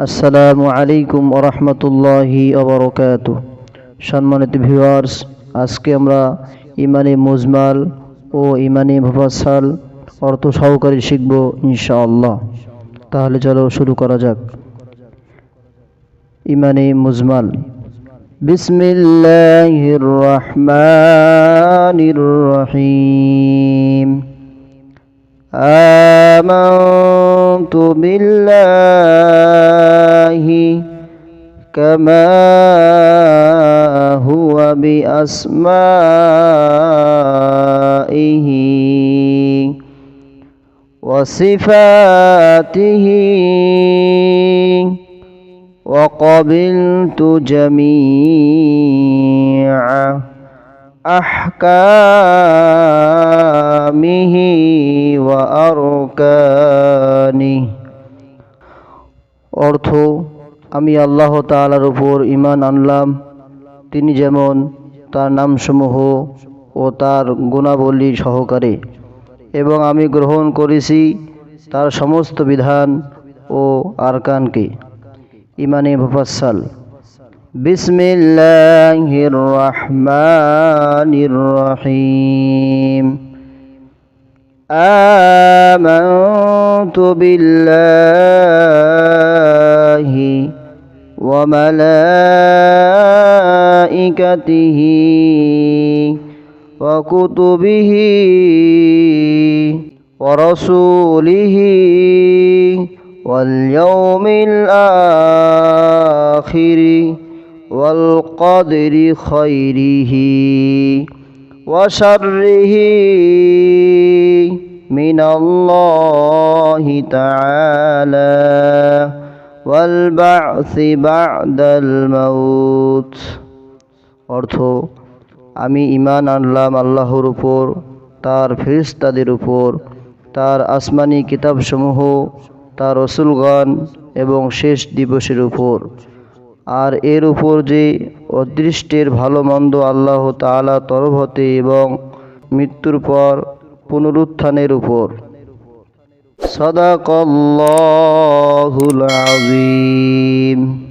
আসসালামু আলাইকুম ওরহমতুল্লাহি অবরকাত সম্মানিত ভিউয়ার্স আজকে আমরা ইমানে মুজমাল ও ইমানে মুফাসাল অর্থ সহকারে শিখব ইনশাআল্লাহ তাহলে চলো শুরু করা যাক ইমানে মুজমাল বিসমিল্লাহির রহমানির রহিম آمنت بالله كما هو بأسمائه وصفاته وقبلت جميع أحكامه وأركانه অর্থ আমি আল্লাহ তাআলার উপর ঈমান আনলাম তিনি যেমন তার নামসমূহ ও তার গুণাবলী সহকারে এবং আমি গ্রহণ করেছি তার সমস্ত বিধান ও আরকানকে ইমানে মুফাসসাল বিসমিল্লাহির রহমানির রহিম آمنت بالله وملائكته وكتبه ورسوله واليوم الآخر والقدر خيره وشره من الله تعالى. অর্থ, আমি ইমান আনলাম আল্লাহর উপর, তার ফিরিস্তাদের উপর, তার আসমানি কিতাবসমূহ, তার রসুলগণ এবং শেষ দিবসের উপর। আর এর উপর যে অদৃষ্টের ভালো মন্দ আল্লাহ তালা তরভতে এবং মৃত্যুর পর পুনরুত্থানের উপর। সদাকল্লাহুল আযীম।